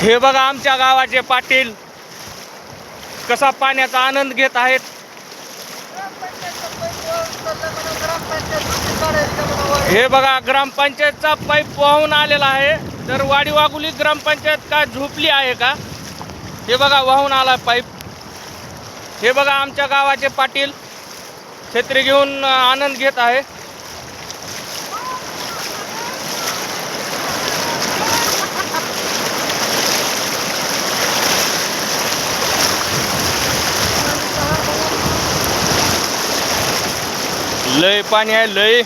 हे बघा आमच्या गावाचे पाटील. कसा पाण्याचा आनंद घेत आहेत. हे बघा ग्रामपंचायतचा पाईप वाहून आलेला आहे. तर वाडीवागुली ग्रामपंचायत का झोपली आहे का? हे बघा वाहून आला पाईप. हे बघा आमच्या गावाचे पाटील छत्री घेऊन आनंद घेत आहे लय पाणी आहे लय.